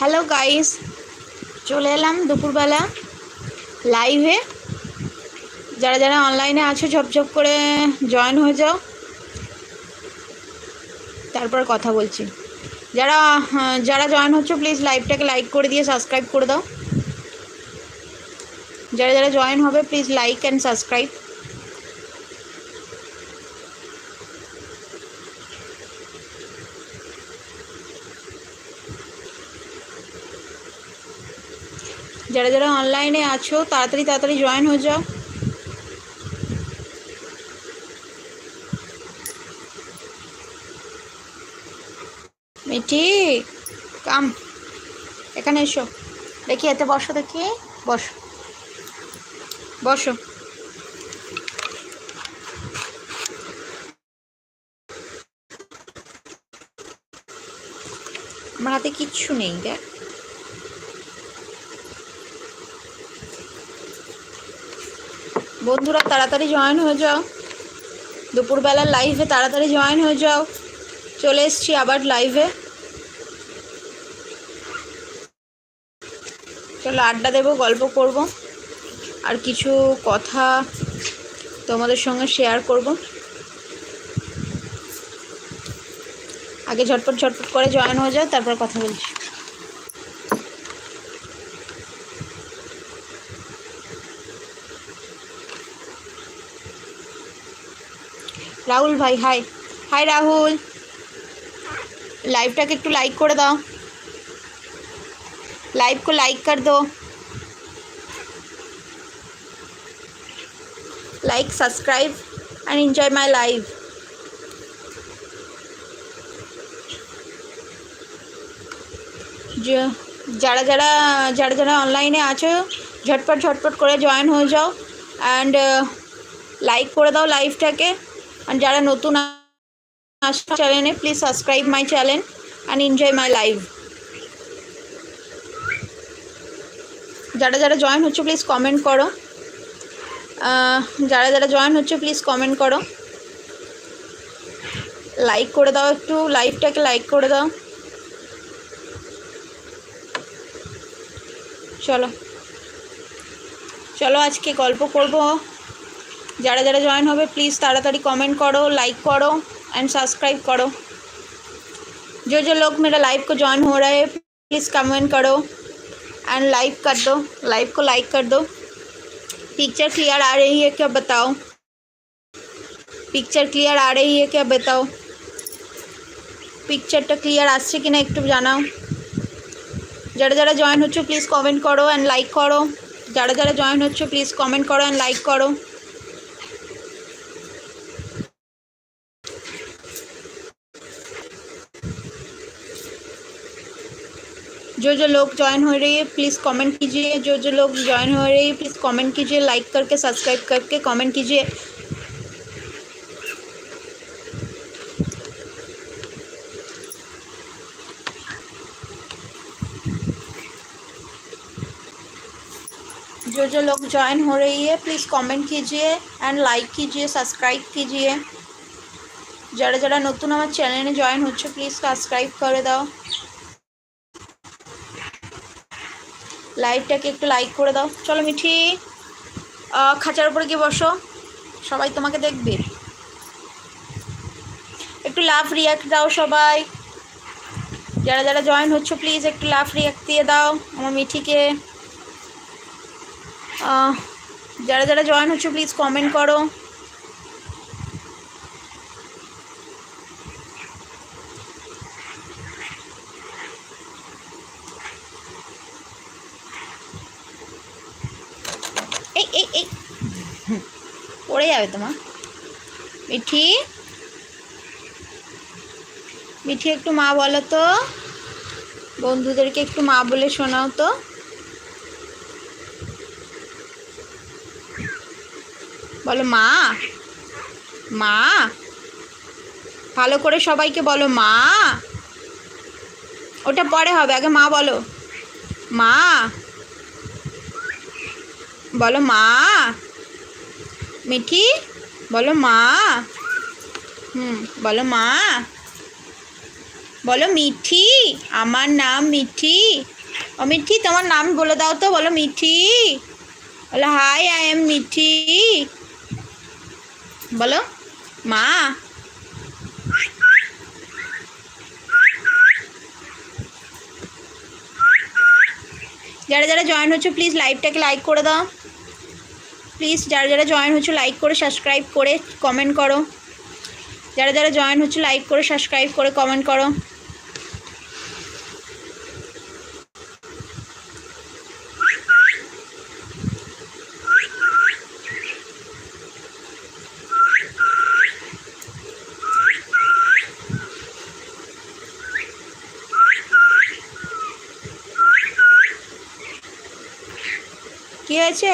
Hello guys চলে এলাম দুপুরবেলা লাইভে যারা যারা অনলাইনে আছো ঝপঝপ করে জয়েন হয়ে যাও। তারপর কথা বলছি। যারা যারা জয়েন হচ্ছে প্লিজ লাইভটাকে লাইক করে দিয়ে সাবস্ক্রাইব করে দাও। যারা যারা জয়েন হবে প্লিজ লাইক অ্যান্ড সাবস্ক্রাইব যারা যারা অনলাইনে আছো, তাড়াতাড়ি তাড়াতাড়ি জয়েন হয়ে যাও মিঠি কাম এখানে এসো। দেখি এতে বসো দেখি। বসো। বসো। আমার হাতে কিচ্ছু নেই, দেখ। বন্ধুরা, তাড়াতাড়ি জয়েন হয়ে যাও। দুপুরবেলার লাইভে তাড়াতাড়ি জয়েন হয়ে যাও। চলে এসছি আবার লাইভে চলো আড্ডা দেবো, গল্প করব, আর কিছু কথা তোমাদের সঙ্গে শেয়ার করব। আগে ঝটপট ঝটপট করে জয়েন হয়ে যাও, তারপর কথা বলছি। রাহুল ভাই হাই হাই রাহুল। লাইভটাকে একটু লাইক করে দাও। लाइव को लाइक कर दो like subscribe and enjoy my live যারা যারা যারা যারা অনলাইনে আছো ঝটপট ঝটপট করে জয়েন হয়ে যাও অ্যান্ড লাইক করে দাও লাইভটাকে আর যারা নতুন আসছে চ্যানেলে please subscribe my channel and enjoy my live जरा जरा जयन हो प्लिज कमेंट करो जरा जरा जयन हो प्लिज कमेंट करो लाइक कर दाओ एक लाइव टाके लाइक कर दाओ चलो चलो आज के गल्प करब जरा जरा जयन हो प्लिज ताड़ी कमेंट करो लाइक करो एंड सबसक्राइब करो जो जो लोग मेरा लाइव को ज्वाइन हो रहा है प्लीज़ कमेंट करो एंड लाइक कर दो लाइव को लाइक कर दो पिक्चर क्लियर आ रही है क्या बताओ पिक्चर क्लियर आ रही है क्या बताओ পিকচারটা ক্লিয়ার আসছে কিনা একটু জানাও যারা যারা জয়েন হচ্ছে প্লিজ কমেন্ট করো অ্যান্ড লাইক করো যারা যারা জয়েন হচ্ছে প্লিজ কমেন্ট করো অ্যান্ড লাইক করো जो जो लोग ज्वाइन हो रही है प्लीज़ कमेंट कीजिए जो जो लोग ज्वाइन हो रही है प्लीज़ कमेंट कीजिए लाइक करके सब्सक्राइब करके कमेंट कीजिए जो जो लोग ज्वाइन हो रही है प्लीज़ कमेंट कीजिए एंड लाइक कीजिए सब्सक्राइब कीजिए যারা যারা নতুন আমার চ্যানেলে জয়েন হচ্ছে প্লিজ সাবস্ক্রাইব করে দাও লাইভটাকে একটু লাইক করে দাও। চলো মিঠি। খাঁচার উপরে গিয়ে বসো। সবাই তোমাকে দেখবে। একটু লাভ রিয়াক্ট দাও সবাই। যারা যারা জয়েন হচ্ছে প্লিজ একটু লাভ রিয়াক্ট দিয়ে দাও আমার মিঠিকে। যারা যারা জয়েন হচ্ছে প্লিজ কমেন্ট করো এই এই এই হুম, পড়ে যাবে তোমার মিঠি? মিঠি একটু মা বলো তো। বন্ধুদেরকে একটু মা বলে শোনাও তো। বলো মা মা। ভালো করে সবাইকে বলো মা। ওটা পরে হবে, আগে মা বলো। মা। বলো মা। মিঠি, বলো মা। হুম, বলো মা। বলো মিঠি, আমার নাম মিঠি। ও মিঠি, তোমার নাম বলে দাও তো, বলো মিঠি। বলো হাই আই এম মিঠি। বলো, মা। যারা যারা জয়েন হচ্ছে প্লিজ লাইভটাকে লাইক করে দাও। প্লিজ, যারা যারা জয়েন হচ্ছে লাইক করে সাবস্ক্রাইব করে কমেন্ট করো। যারা যারা জয়েন হচ্ছে লাইক করে সাবস্ক্রাইব করে কমেন্ট করো। কি হয়েছে?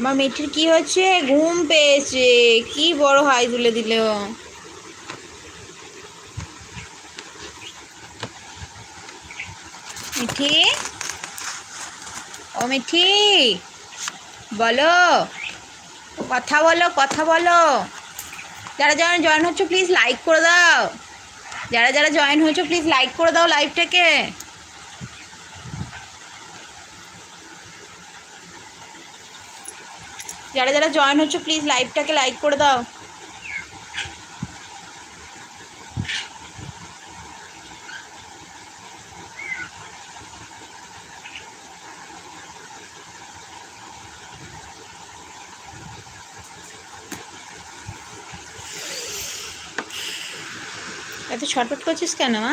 আমার মিঠির কি হচ্ছে ঘুম পেয়েছে। কি বড় হাই তুলে দিল। মিঠি? ও মিঠি, বলো। কথা বলো কথা বলো। যারা যারা জয়েন হচ্ছে প্লিজ লাইক করে দাও। যারা যারা জয়েন হয়েছে প্লিজ লাইক করে দাও লাইভটাকে যারা যারা জয়েন হচ্ছে প্লিজ লাইভটাকে লাইক করে দাও। এত ছটফট করছিস কেন মা?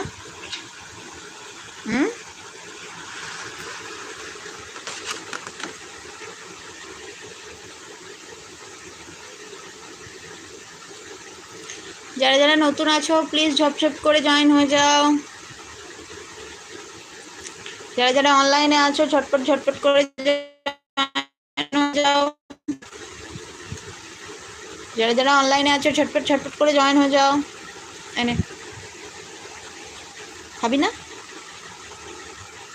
নতুন আছো প্লিজ ঝপঝপ করে জয়েন হয়ে যাও। যারা যারা অনলাইনে আছো, ঝটপট ঝটপট করে যাও। যারা যারা অনলাইনে আছো, ঝটপট ঝটপট করে জয়েন হয়ে যাও। এনে খাবি না?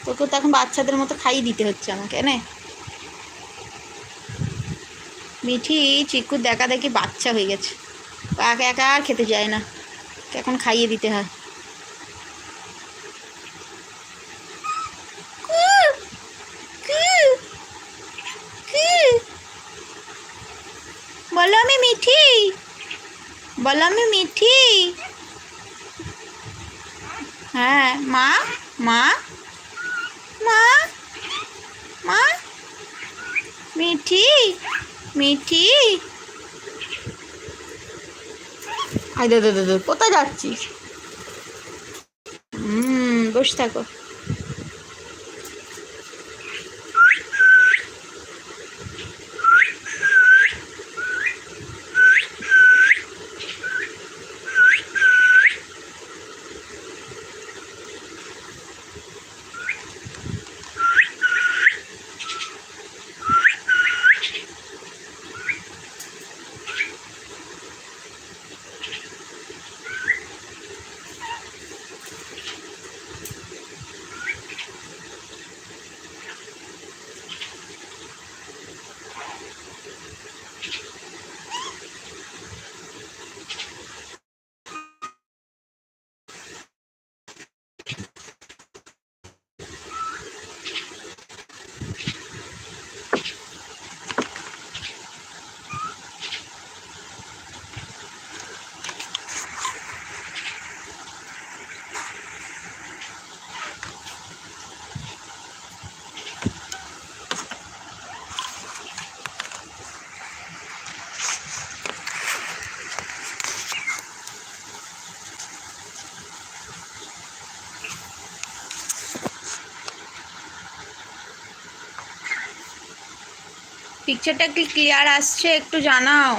তোকে তো এখন বাচ্চাদের মতো খাইয়ে দিতে হচ্ছে আমাকে এনে মিঠি চিকুর দেখা দেখি বাচ্চা হয়ে গেছে। একা একা আর খেতে চায় না। এখন খাইয়ে দিতে হয়। বলো আমি মিঠি। বলো আমি মিঠি। হ্যাঁ মা মা মা মা, মিঠি মিঠি। আই দে দে দে কোথায় যাচ্ছিস? হুম বসে থাকো। পিকচারটা কি ক্লিয়ার আসছে? একটু জানাও।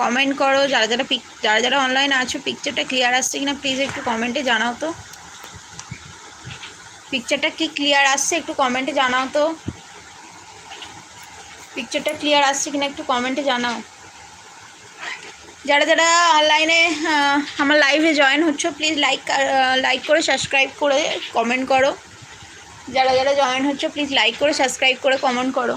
কমেন্ট করো, যারা যারা পিক যারা যারা অনলাইন আছো পিকচারটা ক্লিয়ার আসছে কিনা প্লিজ একটু কমেন্টে জানাও তো। পিকচারটা কি ক্লিয়ার আসছে একটু কমেন্টে জানাও তো। পিকচারটা ক্লিয়ার আসছে কিনা একটু কমেন্টে জানাও। যারা যারা অনলাইনে আমার লাইভে জয়েন হচ্ছে প্লিজ লাইক লাইক করে সাবস্ক্রাইব করে কমেন্ট করো। যারা যারা জয়েন হচ্ছে প্লিজ লাইক করে সাবস্ক্রাইব করে কমেন্ট করো।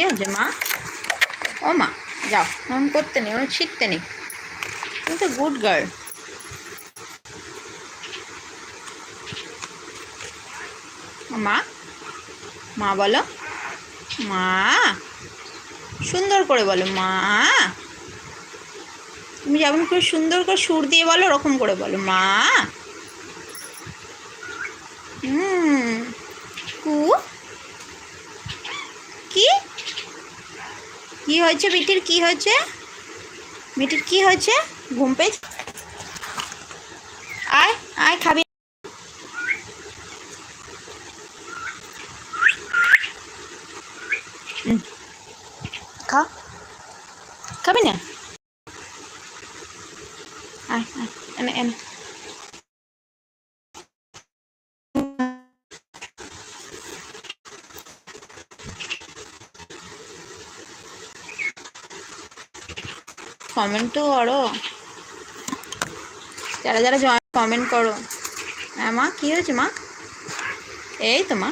কি হয়েছে মা। ও মা, যাও মন করতে নেই ওরা ছিটতে নেই তুমি তো গুড গার্ল মা মা বলো, মা, সুন্দর করে বলো, মা। তুমি যেমন করে সুন্দর করে সুর দিয়ে বলো, ওরকম করে বলো, মা। হুম, কি কি হয়েছে মিটির? কি হয়েছে? মিটির কি হয়েছে? ঘুম পেয়েছে? আয় আয় খাবি হুম। খা খাবি না আয় আয় এনে এনে কমেন্ট তো করো। যারা যারা জয়েন কমেন্ট করো। হ্যাঁ মা, কী হয়েছে মা? এই তো মা।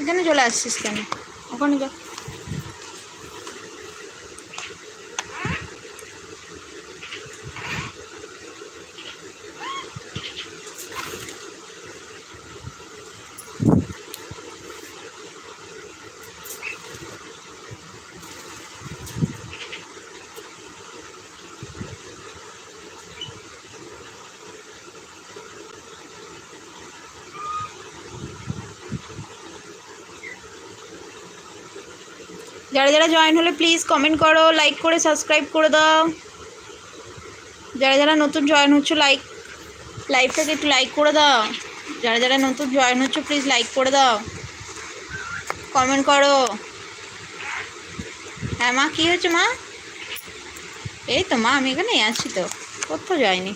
এখানে চলে আসছিস কেন? ওখানে যা। যারা যারা জয়েন হলে প্লিজ কমেন্ট করো লাইক করে সাবস্ক্রাইব করে দাও। যারা যারা নতুন জয়েন হচ্ছে লাইক লাইভটাকে একটু লাইক করে দাও। যারা যারা নতুন জয়েন হচ্ছে প্লিজ লাইক করে দাও। কমেন্ট করো। হ্যাঁ মা, কী হয়েছে মা? এই তো মা, আমি এখানেই আছি তো। কোথাও যাইনি।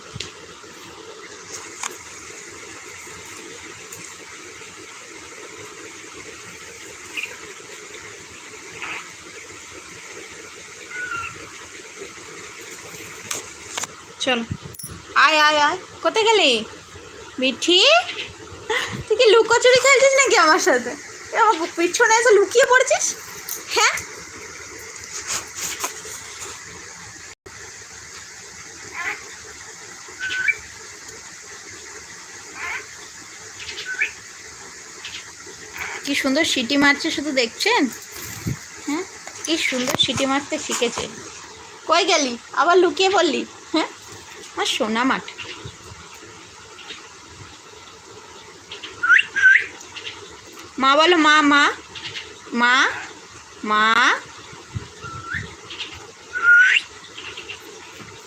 চল। আয় আয় আয়। কোথায় গেলি? মিঠি? তুই কি লুকোচুরি খেলছিস নাকি আমার সাথে? পিছনে এসে লুকিয়ে পড়েছিস? হ্যাঁ? কি সুন্দর সিটি মারছে শুধু দেখছেন? হ্যাঁ? কি সুন্দর সিটি মারতে শিখেছে। কই গেলি? আবার লুকিয়ে পড়লি? হ্যাঁ সোনা মাঠ। মা বলো, মা মা মা মা।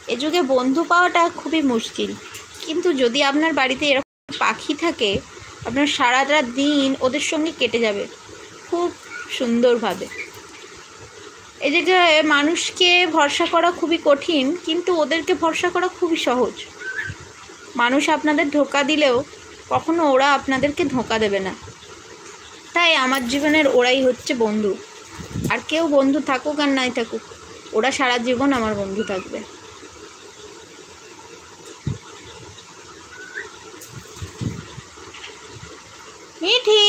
এ যুগে বন্ধু পাওয়াটা খুবই মুশকিল। কিন্তু যদি আপনার বাড়িতে এরকম পাখি থাকে, আপনার সারাটা দিন ওদের সঙ্গে কেটে যাবে। খুব সুন্দরভাবে। এই জায়গায় মানুষকে ভরসা করা খুবই কঠিন, কিন্তু ওদেরকে ভরসা করা খুবই সহজ। মানুষ আপনাদের ধোকা দিলেও কখনো ওরা আপনাদেরকে ধোঁকা দেবে না। তাই আমার জীবনের ওরাই হচ্ছে বন্ধু। আর কেউ বন্ধু থাকুক আর নাই থাকুক, ওরা সারা জীবন আমার বন্ধু থাকবে। মিঠি,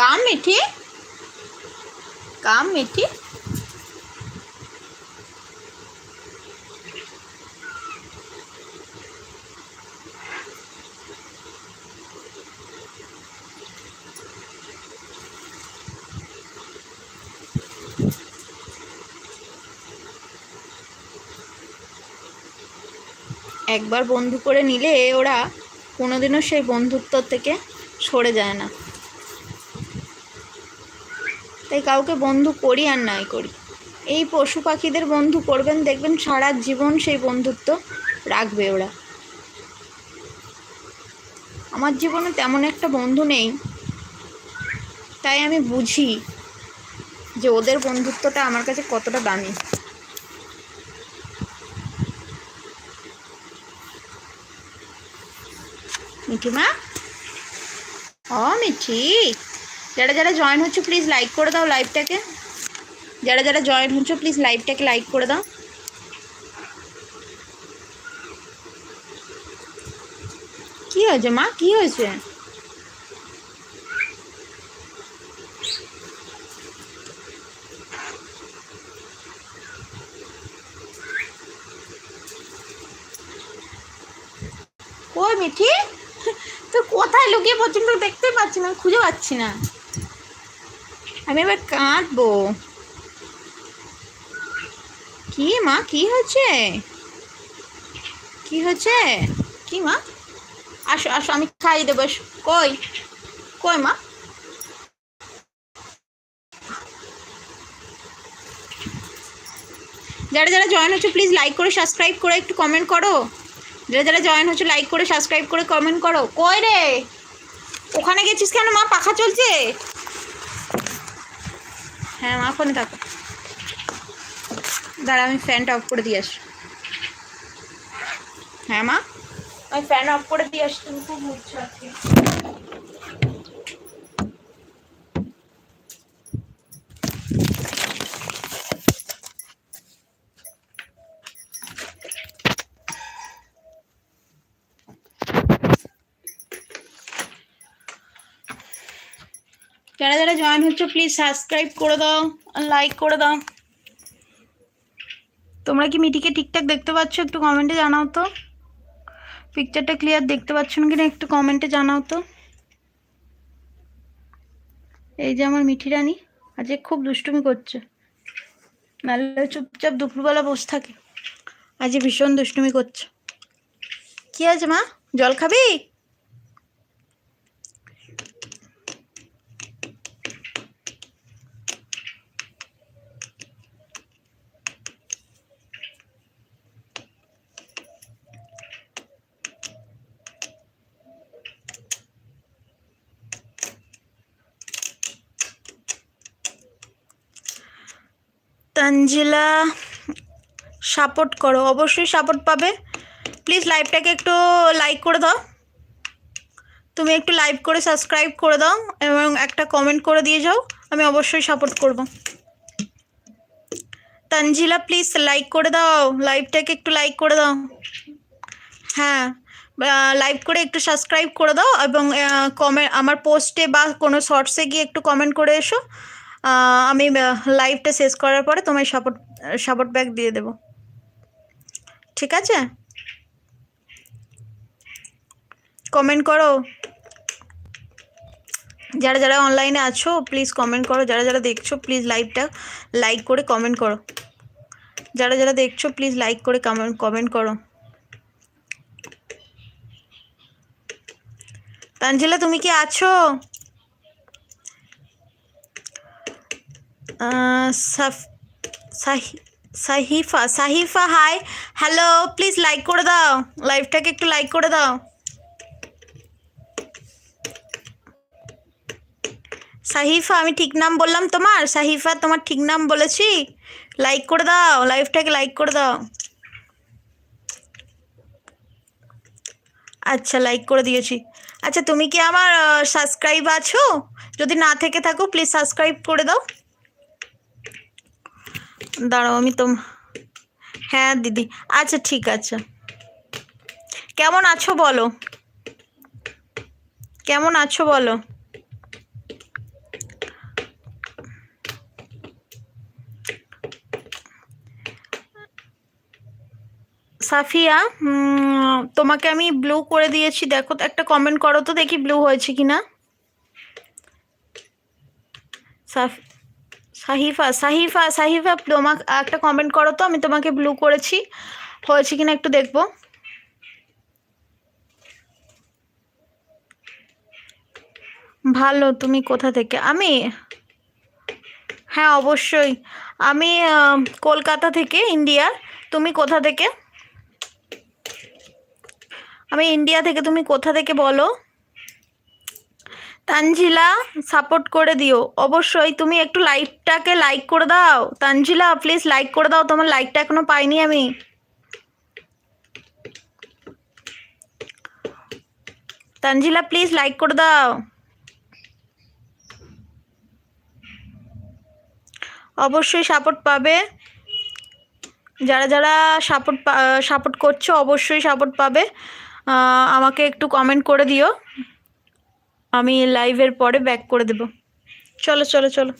কাম মিঠি কাম মিঠি। একবার বন্ধু করে নিলে ওরা কোনোদিনও সেই বন্ধুত্ব থেকে সরে যায় না। তাই কাউকে বন্ধু করি আর নাই করি। এই পশু পাখিদের বন্ধু করবেন, দেখবেন সারা জীবন সেই বন্ধুত্ব রাখবে ওরা। আমার জীবনে তেমন একটা বন্ধু নেই, তাই আমি বুঝি যে ওদের বন্ধুত্বটা আমার কাছে কতটা দামি। মিঠিমা ও মিঠি যারা যারা জয়েন হচ্ছে প্লিজ লাইক করে দাও লাইভটাকে যারা যারা জয়েন হচ্ছে প্লিজ লাইভটাকে লাইক করে দাও কি হয়েছে মা কি হয়েছে কই মিঠি তো কোথায় লুকিয়ে পর্যন্ত দেখতে পাচ্ছি না খুঁজে পাচ্ছি না। আমি এবার কাঁদবো। কি মা, কি হয়েছে? কি হয়েছে? কি মা? আসো আসো, আমি খাইয়ে দেবো কই? কই মা? যারা যারা জয়েন হচ্ছে প্লিজ লাইক করে সাবস্ক্রাইব করে, একটু কমেন্ট করো। যারা যারা জয়েন হচ্ছে লাইক করে সাবস্ক্রাইব করে কমেন্ট করো। কই রে? ওখানে গেছিস কেন? মা, পাখা চলছে? হ্যাঁ মা, ফোনে থাকো। দাঁড়া, আমি ফ্যানটা অফ করে দিয়ে আসি। হ্যাঁ মা? আমি ফ্যান অফ করে দিয়ে আসি, তুমি খুব মুখছো যারা যারা জয়েন হচ্ছে প্লিজ সাবস্ক্রাইব করে দাও লাইক করে দাও। তোমরা কি মিটিকে ঠিকঠাক দেখতে পাচ্ছ? একটু কমেন্টে জানাও তো। পিকচারটা ক্লিয়ার দেখতে পাচ্ছ না কিনা একটু কমেন্টে জানাও তো। এই যে আমার মিঠি রানী, আজকে খুব দুষ্টুমি করছে। নাহলে চুপচাপ দুপুরবেলা বসে থাকে। আজকে ভীষণ দুষ্টুমি করছে। কি আছে মা? জল খাবি? তানজিলা সাপোর্ট করো। অবশ্যই সাপোর্ট পাবে। প্লিজ লাইভটাকে একটু লাইক করে দাও। তুমি একটু লাইভ করে সাবস্ক্রাইব করে দাও এবং একটা কমেন্ট করে দিয়ে যাও। আমি অবশ্যই সাপোর্ট করব। তানজিলা প্লিজ লাইক করে দাও। লাইভটাকে একটু লাইক করে দাও। হ্যাঁ লাইভ করে একটু সাবস্ক্রাইব করে দাও এবং কমেন্ট আমার পোস্টে বা কোনো শর্টসে গিয়ে একটু কমেন্ট করে এসো। আমি লাইভটা শেষ করার পরে তোমায় সাপোর্ট সাপোর্ট ব্যাক দিয়ে দেবো। ঠিক আছে? কমেন্ট করো। যারা যারা অনলাইনে আছো প্লিজ কমেন্ট করো। যারা যারা দেখছ প্লিজ লাইভটা লাইক করে কমেন্ট করো। যারা যারা দেখছ প্লিজ লাইক করে কমেন্ট কমেন্ট করো। তানজিলা, তুমি কি আছো? Sahifa Sahifa hi hello please like করে দাও। লাইভটাকে একটু লাইক করে দাও। সাহিফা, আমি ঠিক নাম বললাম তোমার? সাহিফা, তোমার ঠিক নাম বলেছি? লাইক করে দাও লাইভটাকে লাইক করে দাও। আচ্ছা লাইক করে দিয়েছি। আচ্ছা তুমি কি আমার সাবস্ক্রাইব আছো? যদি না থেকে থাকো প্লিজ সাবস্ক্রাইব করে দাও। দাঁড়াও, আমি তোম হ্যাঁ দিদি। আচ্ছা ঠিক আছে। কেমন আছো বলো? কেমন আছো বলো? সাফিয়া তোমাকে আমি ব্লু করে দিয়েছি। দেখো, একটা কমেন্ট করো তো দেখি ব্লু হয়েছে কি না সাফ সাহিফা সাহিফা সাহিফা, তোমাক একটা কমেন্ট করো তো, আমি তোমাকে ব্লু করেছি। হয়েছে কিনা একটু দেখব। ভালো, তুমি কোথা থেকে? আমি? হ্যাঁ অবশ্যই। আমি কলকাতা থেকে ইন্ডিয়ার তুমি কোথা থেকে? আমি ইন্ডিয়া থেকে, তুমি কোথা থেকে বলো? তানজিলা সাপোর্ট করে দিও। অবশ্যই তুমি একটু লাইকটাকে লাইক করে দাও। তানজিলা প্লিজ লাইক করে দাও। তোমার লাইকটা এখনও পাইনি আমি। তানজিলা প্লিজ লাইক করে দাও। অবশ্যই সাপোর্ট পাবে। যারা যারা সাপোর্ট সাপোর্ট করছ, অবশ্যই সাপোর্ট পাবে। আমাকে একটু কমেন্ট করে দিও। আমি লাইভের পরে ব্যাক করে দেব। চলো চলো চলো।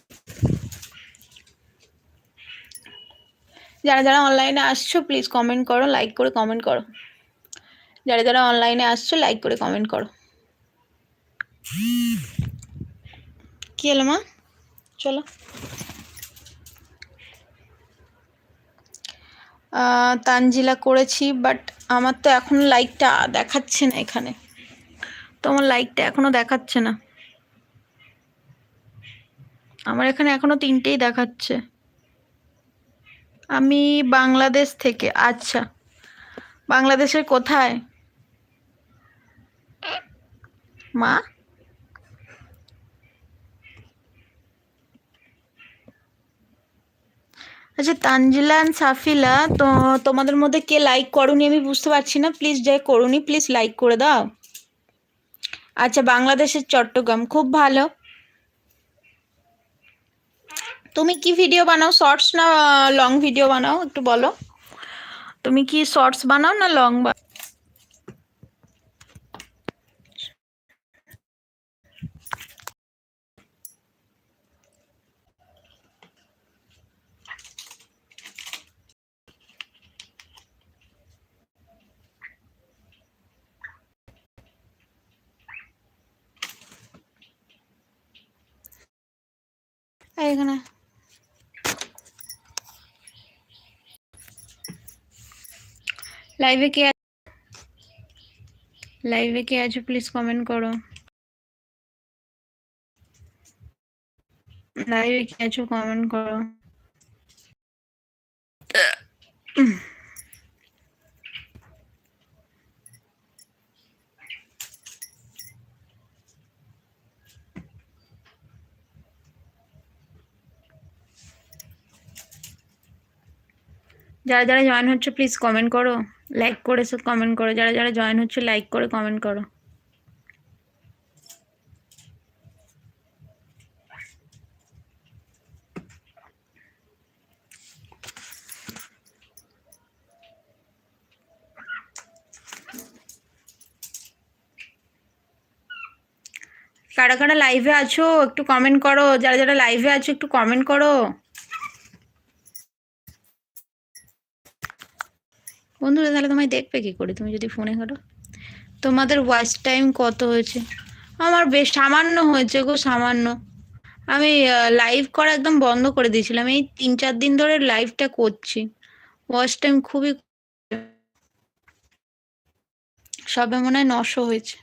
যারা যারা অনলাইনে আসছো প্লিজ কমেন্ট করো লাইক করে কমেন্ট করো। যারা যারা অনলাইনে আসছো লাইক করে কমেন্ট করো। কি হলো মা? চলো। তানজিলা করেছি বাট আমার তো এখন লাইকটা দেখাচ্ছে না এখানে। তোমার লাইকটা এখনও দেখাচ্ছে না। আমার এখানে এখনও তিনটেই দেখাচ্ছে। আমি বাংলাদেশ থেকে আচ্ছা। বাংলাদেশের কোথায়? মা? আচ্ছা তানজিলা অ্যান্ড সাফিলা, তো তোমাদের মধ্যে কে লাইক করনি আমি বুঝতে পারছি না। প্লিজ যাই করুনি প্লিজ লাইক করে দাও। আচ্ছা বাংলাদেশের চট্টগ্রাম, খুব ভালো। তুমি কি ভিডিও বানাও? শর্টস না লং ভিডিও বানাও? একটু বলো। তুমি কি শর্টস বানাও না লং বা এই এখানে। লাইভে কে লাইভে কে আছো প্লিজ কমেন্ট করো। লাইভে কে আছো কমেন্ট করো। যারা যারা জয়েন হচ্ছে প্লিজ কমেন্ট করো লাইক করে কমেন্ট করো। যারা যারা জয়েন হচ্ছে লাইক করে কমেন্ট করো। কারা কারা লাইভে আছো, একটু কমেন্ট করো। যারা যারা লাইভে আছো, একটু কমেন্ট করো। বন্ধুরা, তাহলে তোমায় দেখবে কি করে? তুমি যদি ফোনে করো। তোমাদের ওয়াচ টাইম কত হয়েছে? আমার বেশ সামান্য হয়েছে গো, সামান্য। আমি লাইভ করা একদম বন্ধ করে দিয়েছিলাম। এই তিন চার দিন ধরে লাইভটা করছি। ওয়াচ টাইম খুবই সবে মনে হয় নশো হয়েছে।